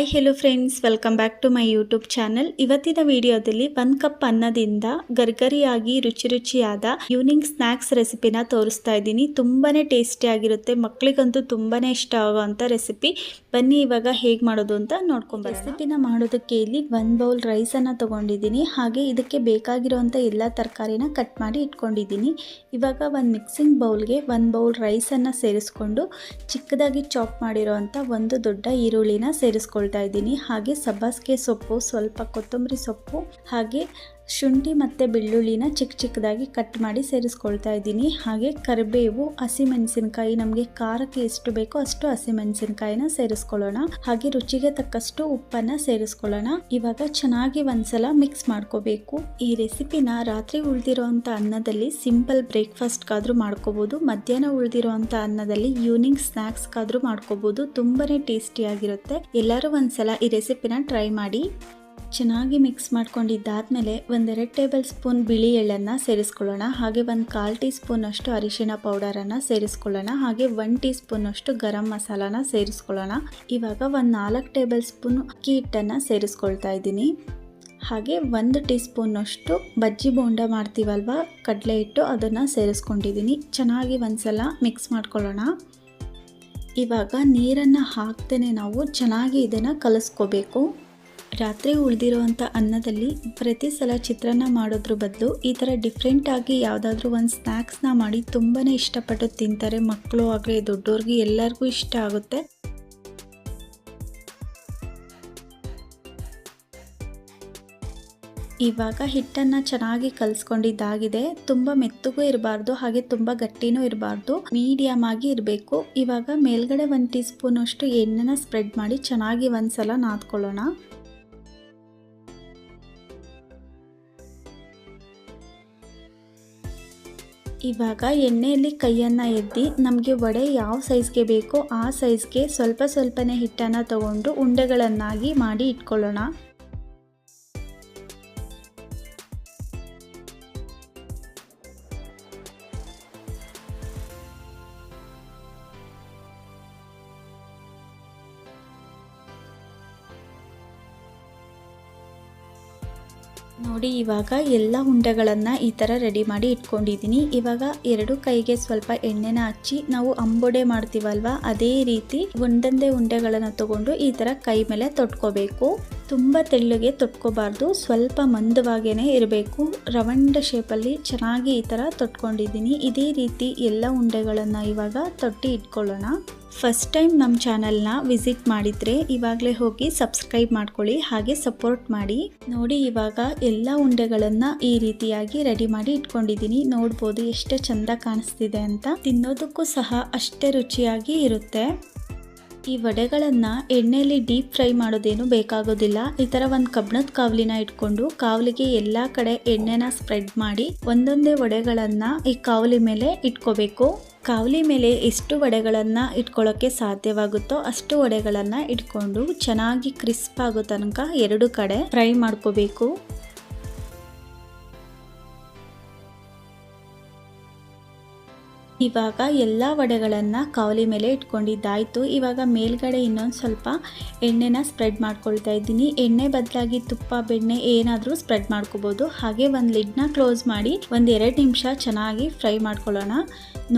Hi hello friends welcome back to my YouTube channel ಇವತ್ತಿನ ವಿಡಿಯೋದಲ್ಲಿ ಒಂದು ಕಪ್ ಅನ್ನದಿಂದ ಗರ್ಗರಿಯಾಗಿ ರುಚಿ ರುಚಿಯಾದ ಈವ್ನಿಂಗ್ ಸ್ನ್ಯಾಕ್ಸ್ ರೆಸಿಪಿನ ತೋರಿಸ್ತಾ ಇದ್ದೀನಿ. ತುಂಬಾ ಟೇಸ್ಟಿಯಾಗಿರುತ್ತೆ ಮಕ್ಕಳಿಗಂತೂ ತುಂಬಾ ಇಷ್ಟ ಆಗೋವಂಥ ರೆಸಿಪಿ ಬನ್ನಿ ಇವಾಗ ಹೇಗೆ ಮಾಡೋದು ಅಂತ ನೋಡ್ಕೊಂಬ ರೆಸಿಪಿನ ಮಾಡೋದಕ್ಕೆ ಇಲ್ಲಿ ಒಂದು ಬೌಲ್ ರೈಸನ್ನು ತೊಗೊಂಡಿದ್ದೀನಿ. ಹಾಗೆ ಇದಕ್ಕೆ ಬೇಕಾಗಿರುವಂಥ ಎಲ್ಲ ತರಕಾರಿನ ಕಟ್ ಮಾಡಿ ಇಟ್ಕೊಂಡಿದ್ದೀನಿ. ಇವಾಗ ಒಂದು ಮಿಕ್ಸಿಂಗ್ ಬೌಲ್ಗೆ ಒಂದು ಬೌಲ್ ರೈಸನ್ನು ಸೇರಿಸ್ಕೊಂಡು ಚಿಕ್ಕದಾಗಿ ಚಾಪ್ ಮಾಡಿರೋವಂಥ ಒಂದು ದೊಡ್ಡ ಈರುಳ್ಳಿನ ಸೇರಿಸ್ಕೊಳ್ತಾ ಇದ್ದೀನಿ. ಹಾಗೆ ಸಬ್ಬಾಸ್ಗೆ ಸೊಪ್ಪು ಸ್ವಲ್ಪ ಕೊತ್ತಂಬರಿ ಸೊಪ್ಪು ಹಾಗೆ ಶುಂಠಿ ಮತ್ತು ಬೆಳ್ಳುಳ್ಳಿನ ಚಿಕ್ಕ ಚಿಕ್ಕದಾಗಿ ಕಟ್ ಮಾಡಿ ಸೇರಿಸ್ಕೊಳ್ತಾ ಇದ್ದೀನಿ. ಹಾಗೆ ಕರಿಬೇವು, ಹಸಿಮೆಣಸಿನ್ಕಾಯಿ, ನಮಗೆ ಖಾರಕ್ಕೆ ಎಷ್ಟು ಬೇಕೋ ಅಷ್ಟು ಹಸಿಮೆಣಸಿನ್ಕಾಯಿನ ಸೇರಿಸ್ಕೊಳ್ಳೋಣ. ಹಾಗೆ ರುಚಿಗೆ ತಕ್ಕಷ್ಟು ಉಪ್ಪನ್ನು ಸೇರಿಸ್ಕೊಳ್ಳೋಣ. ಇವಾಗ ಚೆನ್ನಾಗಿ ಒಂದ್ಸಲ ಮಿಕ್ಸ್ ಮಾಡ್ಕೋಬೇಕು. ಈ ರೆಸಿಪಿನ ರಾತ್ರಿ ಉಳಿದಿರೋಂಥ ಅನ್ನದಲ್ಲಿ ಸಿಂಪಲ್ ಬ್ರೇಕ್ಫಾಸ್ಟ್ಗಾದ್ರೂ ಮಾಡ್ಕೋಬೋದು. ಮಧ್ಯಾಹ್ನ ಉಳಿದಿರೋಂಥ ಅನ್ನದಲ್ಲಿ ಈವ್ನಿಂಗ್ ಸ್ನ್ಯಾಕ್ಸ್ಗಾದ್ರೂ ಮಾಡ್ಕೋಬೋದು. ತುಂಬಾ ಟೇಸ್ಟಿಯಾಗಿರುತ್ತೆ ಎಲ್ಲರೂ ಒಂದ್ಸಲ ಈ ರೆಸಿಪಿನ ಟ್ರೈ ಮಾಡಿ. ಚೆನ್ನಾಗಿ ಮಿಕ್ಸ್ ಮಾಡ್ಕೊಂಡಿದ್ದಾದಮೇಲೆ ಒಂದೆರಡು ಟೇಬಲ್ ಸ್ಪೂನ್ ಬಿಳಿ ಎಳ್ಳನ್ನು ಸೇರಿಸ್ಕೊಳ್ಳೋಣ. ಹಾಗೆ ಒಂದು ಕಾಲು ಟೀ ಸ್ಪೂನಷ್ಟು ಅರಿಶಿಣ ಪೌಡರನ್ನು ಸೇರಿಸ್ಕೊಳ್ಳೋಣ. ಹಾಗೆ ಒನ್ ಟೀ ಸ್ಪೂನಷ್ಟು ಗರಂ ಮಸಾಲಾನ ಸೇರಿಸ್ಕೊಳ್ಳೋಣ. ಇವಾಗ ಒಂದು ನಾಲ್ಕು ಟೇಬಲ್ ಸ್ಪೂನ್ ಅಕ್ಕಿ ಹಿಟ್ಟನ್ನು ಸೇರಿಸ್ಕೊಳ್ತಾ ಇದ್ದೀನಿ. ಹಾಗೆ ಒಂದು ಟೀ ಸ್ಪೂನಷ್ಟು ಬಜ್ಜಿ ಬೋಂಡ ಮಾಡ್ತೀವಲ್ವ? ಕಡಲೆ ಹಿಟ್ಟು ಅದನ್ನು ಸೇರಿಸ್ಕೊಂಡಿದ್ದೀನಿ. ಚೆನ್ನಾಗಿ ಒಂದ್ಸಲ ಮಿಕ್ಸ್ ಮಾಡ್ಕೊಳ್ಳೋಣ. ಇವಾಗ ನೀರನ್ನು ಹಾಕ್ತೇನೆ ನಾವು. ಚೆನ್ನಾಗಿ ಇದನ್ನು ಕಲಿಸ್ಕೋಬೇಕು. ರಾತ್ರಿ ಉಳಿದಿರುವಂಥ ಅನ್ನದಲ್ಲಿ ಪ್ರತಿ ಸಲ ಚಿತ್ರಾನ್ನ ಮಾಡೋದ್ರ ಬದಲು ಈ ಥರ ಡಿಫ್ರೆಂಟಾಗಿ ಯಾವುದಾದ್ರೂ ಒಂದು ಸ್ನ್ಯಾಕ್ಸ್ನ ಮಾಡಿ ತುಂಬಾ ಇಷ್ಟಪಟ್ಟು ತಿಂತಾರೆ ಮಕ್ಕಳು ಆಗಲಿ, ದೊಡ್ಡೋರಿಗೆ ಎಲ್ಲರಿಗೂ ಇಷ್ಟ ಆಗುತ್ತೆ. ಇವಾಗ ಹಿಟ್ಟನ್ನು ಚೆನ್ನಾಗಿ ಕಲಿಸ್ಕೊಂಡಿದ್ದಾಗಿದೆ. ತುಂಬ ಮೆತ್ತಗೂ ಇರಬಾರ್ದು, ಹಾಗೆ ತುಂಬ ಗಟ್ಟಿನೂ ಇರಬಾರ್ದು. ಮೀಡಿಯಮ್ ಆಗಿ ಇರಬೇಕು. ಇವಾಗ ಮೇಲ್ಗಡೆ ಒಂದು ಟೀ ಸ್ಪೂನ್ ಅಷ್ಟು ಎಣ್ಣೆನ ಸ್ಪ್ರೆಡ್ ಮಾಡಿ ಚೆನ್ನಾಗಿ ಒಂದ್ಸಲ ನಾದ್ಕೊಳ್ಳೋಣ. ಇವಾಗ ಎಣ್ಣೆಯಲ್ಲಿ ಕೈಯನ್ನು ಎದ್ದಿ ನಮಗೆ ವಡೆ ಯಾವ ಸೈಜ್ಗೆ ಬೇಕೋ ಆ ಸೈಜ್ಗೆ ಸ್ವಲ್ಪ ಸ್ವಲ್ಪನೇ ಹಿಟ್ಟನ್ನು ತಗೊಂಡು ಉಂಡೆಗಳನ್ನಾಗಿ ಮಾಡಿ ಇಟ್ಕೊಳ್ಳೋಣ. ನೋಡಿ, ಇವಾಗ ಎಲ್ಲ ಉಂಡೆಗಳನ್ನು ಈ ಥರ ರೆಡಿ ಮಾಡಿ ಇಟ್ಕೊಂಡಿದ್ದೀನಿ. ಇವಾಗ ಎರಡು ಕೈಗೆ ಸ್ವಲ್ಪ ಎಣ್ಣೆನ ಹಚ್ಚಿ ನಾವು ಅಂಬೊಡೆ ಮಾಡ್ತೀವಲ್ವ, ಅದೇ ರೀತಿ ಒಂದೊಂದೇ ಉಂಡೆಗಳನ್ನು ತಗೊಂಡು ಈ ಥರ ಕೈ ಮೇಲೆ ತೊಟ್ಕೋಬೇಕು. ತುಂಬ ತೆಳ್ಳಗೆ ತೊಟ್ಕೋಬಾರ್ದು, ಸ್ವಲ್ಪ ಮಂದವಾಗೇ ಇರಬೇಕು. ರವಂಡ ಶೇಪಲ್ಲಿ ಚೆನ್ನಾಗಿ ಈ ಥರ ತೊಟ್ಕೊಂಡಿದ್ದೀನಿ. ಇದೇ ರೀತಿ ಎಲ್ಲ ಉಂಡೆಗಳನ್ನು ಇವಾಗ ತೊಟ್ಟಿ ಇಟ್ಕೊಳ್ಳೋಣ. ಫಸ್ಟ್ ಟೈಮ್ ನಮ್ಮ ಚಾನಲ್ನ ವಿಸಿಟ್ ಮಾಡಿದರೆ ಇವಾಗಲೇ ಹೋಗಿ ಸಬ್ಸ್ಕ್ರೈಬ್ ಮಾಡ್ಕೊಳ್ಳಿ, ಹಾಗೆ ಸಪೋರ್ಟ್ ಮಾಡಿ. ನೋಡಿ, ಇವಾಗ ಎಲ್ಲ ಉಂಡೆಗಳನ್ನು ಈ ರೀತಿಯಾಗಿ ರೆಡಿ ಮಾಡಿ ಇಟ್ಕೊಂಡಿದ್ದೀನಿ. ನೋಡ್ಬೋದು ಎಷ್ಟು ಚಂದ ಕಾಣಿಸ್ತಿದೆ ಅಂತ. ತಿನ್ನೋದಕ್ಕೂ ಸಹ ಅಷ್ಟೇ ರುಚಿಯಾಗಿ ಇರುತ್ತೆ. ಈ ವಡೆಗಳನ್ನು ಎಣ್ಣೆಯಲ್ಲಿ ಡೀಪ್ ಫ್ರೈ ಮಾಡೋದೇನು ಬೇಕಾಗೋದಿಲ್ಲ. ಈ ತರ ಒಂದು ಕಬ್ಬಣದ ಕಾವಲಿನ ಇಟ್ಕೊಂಡು ಕಾವಲಿಗೆ ಎಲ್ಲ ಕಡೆ ಎಣ್ಣೆನ ಸ್ಪ್ರೆಡ್ ಮಾಡಿ ಒಂದೊಂದೇ ವಡೆಗಳನ್ನು ಈ ಕಾವಲಿ ಮೇಲೆ ಇಟ್ಕೋಬೇಕು. ಕಾವಲಿ ಮೇಲೆ ಎಷ್ಟು ವಡೆಗಳನ್ನು ಇಟ್ಕೊಳ್ಳೋಕ್ಕೆ ಸಾಧ್ಯವಾಗುತ್ತೋ ಅಷ್ಟು ವಡೆಗಳನ್ನು ಇಟ್ಕೊಂಡು ಚೆನ್ನಾಗಿ ಕ್ರಿಸ್ಪ್ ಆಗೋ ತನಕ ಎರಡು ಕಡೆ ಫ್ರೈ ಮಾಡ್ಕೋಬೇಕು. ಇವಾಗ ಎಲ್ಲ ವಡೆಗಳನ್ನು ಕಾವಲಿ ಮೇಲೆ ಇಟ್ಕೊಂಡಿದ್ದಾಯಿತು. ಇವಾಗ ಮೇಲ್ಗಡೆ ಇನ್ನೊಂದು ಸ್ವಲ್ಪ ಎಣ್ಣೆನ ಸ್ಪ್ರೆಡ್ ಮಾಡ್ಕೊಳ್ತಾ ಇದ್ದೀನಿ. ಎಣ್ಣೆ ಬದಲಾಗಿ ತುಪ್ಪ, ಬೆಣ್ಣೆ ಏನಾದರೂ ಸ್ಪ್ರೆಡ್ ಮಾಡ್ಕೋಬೋದು. ಹಾಗೆ ಒಂದು ಲಿಡ್ನ ಕ್ಲೋಸ್ ಮಾಡಿ ಒಂದು ಎರಡು ನಿಮಿಷ ಚೆನ್ನಾಗಿ ಫ್ರೈ ಮಾಡ್ಕೊಳ್ಳೋಣ.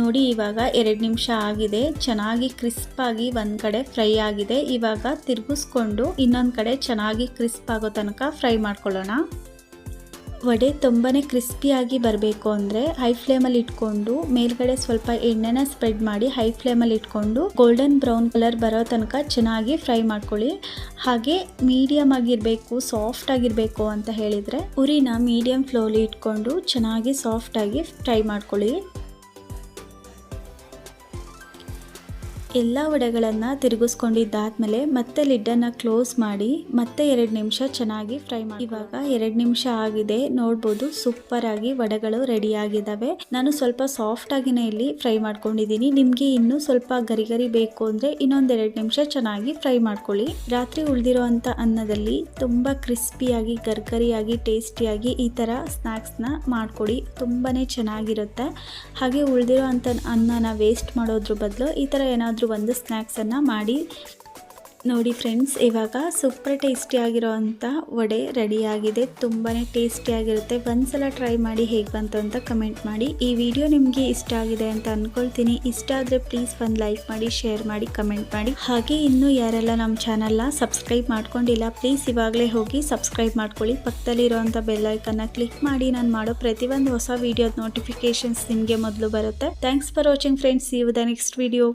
ನೋಡಿ ಇವಾಗ ಎರಡು ನಿಮಿಷ ಆಗಿದೆ. ಚೆನ್ನಾಗಿ ಕ್ರಿಸ್ಪಾಗಿ ಒಂದು ಕಡೆ ಫ್ರೈ ಆಗಿದೆ. ಇವಾಗ ತಿರುಗಿಸ್ಕೊಂಡು ಇನ್ನೊಂದು ಕಡೆ ಚೆನ್ನಾಗಿ ಕ್ರಿಸ್ಪ್ ಆಗೋ ತನಕ ಫ್ರೈ ಮಾಡ್ಕೊಳ್ಳೋಣ. ವಡೆ ತುಂಬಾ ಕ್ರಿಸ್ಪಿಯಾಗಿ ಬರಬೇಕು ಅಂದರೆ ಹೈ ಫ್ಲೇಮಲ್ಲಿ ಇಟ್ಕೊಂಡು ಮೇಲ್ಗಡೆ ಸ್ವಲ್ಪ ಎಣ್ಣೆನ ಸ್ಪ್ರೆಡ್ ಮಾಡಿ ಹೈ ಫ್ಲೇಮಲ್ಲಿ ಇಟ್ಕೊಂಡು ಗೋಲ್ಡನ್ ಬ್ರೌನ್ ಕಲರ್ ಬರೋ ತನಕ ಚೆನ್ನಾಗಿ ಫ್ರೈ ಮಾಡ್ಕೊಳ್ಳಿ. ಹಾಗೆ ಮೀಡಿಯಮ್ ಆಗಿರಬೇಕು ಸಾಫ್ಟ್ ಆಗಿರಬೇಕು ಅಂತ ಹೇಳಿದರೆ, ಉರಿನ ಮೀಡಿಯಮ್ ಫ್ಲೋಲಿ ಇಟ್ಕೊಂಡು ಚೆನ್ನಾಗಿ ಸಾಫ್ಟಾಗಿ ಫ್ರೈ ಮಾಡ್ಕೊಳ್ಳಿ. ಎಲ್ಲ ವಡೆಗಳನ್ನು ತಿರುಗಿಸ್ಕೊಂಡಿದ್ದಾದ್ಮೇಲೆ ಮತ್ತೆ ಲಿಡ್ಡನ್ನು ಕ್ಲೋಸ್ ಮಾಡಿ ಮತ್ತೆ ಎರಡು ನಿಮಿಷ ಚೆನ್ನಾಗಿ ಫ್ರೈ ಮಾಡಿ. ಇವಾಗ ಎರಡು ನಿಮಿಷ ಆಗಿದೆ. ನೋಡ್ಬೋದು ಸೂಪರ್ ಆಗಿ ವಡೆಗಳು ರೆಡಿ ಆಗಿದ್ದಾವೆ ನಾನು ಸ್ವಲ್ಪ ಸಾಫ್ಟ್ ಆಗಿನೇ ಇಲ್ಲಿ ಫ್ರೈ ಮಾಡ್ಕೊಂಡಿದ್ದೀನಿ. ನಿಮಗೆ ಇನ್ನೂ ಸ್ವಲ್ಪ ಗರಿ ಗರಿ ಬೇಕು ಅಂದರೆ ಇನ್ನೊಂದೆರಡು ನಿಮಿಷ ಚೆನ್ನಾಗಿ ಫ್ರೈ ಮಾಡ್ಕೊಳ್ಳಿ. ರಾತ್ರಿ ಉಳಿದಿರುವಂಥ ಅನ್ನದಲ್ಲಿ ತುಂಬ ಕ್ರಿಸ್ಪಿಯಾಗಿ ಗರ್ಗರಿಯಾಗಿ ಟೇಸ್ಟಿಯಾಗಿ ಈ ಥರ ಸ್ನ್ಯಾಕ್ಸ್ನ ಮಾಡಿಕೊಡಿ. ತುಂಬಾ ಚೆನ್ನಾಗಿರುತ್ತೆ. ಹಾಗೆ ಉಳಿದಿರೋ ಅಂಥ ಅನ್ನನ ವೇಸ್ಟ್ ಮಾಡೋದ್ರ ಬದಲು ಈ ಥರ ಏನಾದರೂ ಒಂದು ಸ್ನ್ಯಾಕ್ಸನ್ನು ಮಾಡಿ. ನೋಡಿ ಫ್ರೆಂಡ್ಸ್ ಇವಾಗ ಸೂಪರ್ ಟೇಸ್ಟಿ ಅಂಥ ವಡೆ ರೆಡಿಯಾಗಿದೆ ತುಂಬಾ ಟೇಸ್ಟಿಯಾಗಿರುತ್ತೆ ಒಂದ್ಸಲ ಟ್ರೈ ಮಾಡಿ ಹೇಗೆ ಬಂತು ಅಂತ ಕಮೆಂಟ್ ಮಾಡಿ. ಈ ವಿಡಿಯೋ ನಿಮಗೆ ಇಷ್ಟ ಆಗಿದೆ ಅಂತ ಅಂದ್ಕೊಳ್ತೀನಿ ಇಷ್ಟ ಆದರೆ ಪ್ಲೀಸ್ ಒಂದು ಲೈಕ್ ಮಾಡಿ ಶೇರ್ ಮಾಡಿ ಕಮೆಂಟ್ ಮಾಡಿ. ಹಾಗೆ ಇನ್ನೂ ಯಾರೆಲ್ಲ ನಮ್ಮ ಚಾನಲ್ನ ಸಬ್ಸ್ಕ್ರೈಬ್ ಮಾಡ್ಕೊಂಡಿಲ್ಲ ಪ್ಲೀಸ್ ಇವಾಗಲೇ ಹೋಗಿ ಸಬ್ಸ್ಕ್ರೈಬ್ ಮಾಡ್ಕೊಳ್ಳಿ. ಪಕ್ಕದಲ್ಲಿರುವಂಥ ಬೆಲ್ಲೈಕನ್ನ ಕ್ಲಿಕ್ ಮಾಡಿ. ನಾನು ಮಾಡೋ ಪ್ರತಿಯೊಂದು ಹೊಸ ವಿಡಿಯೋದ ನೋಟಿಫಿಕೇಶನ್ಸ್ ನಿಮಗೆ ಮೊದಲು ಬರುತ್ತೆ. Thanks for watching friends you the next video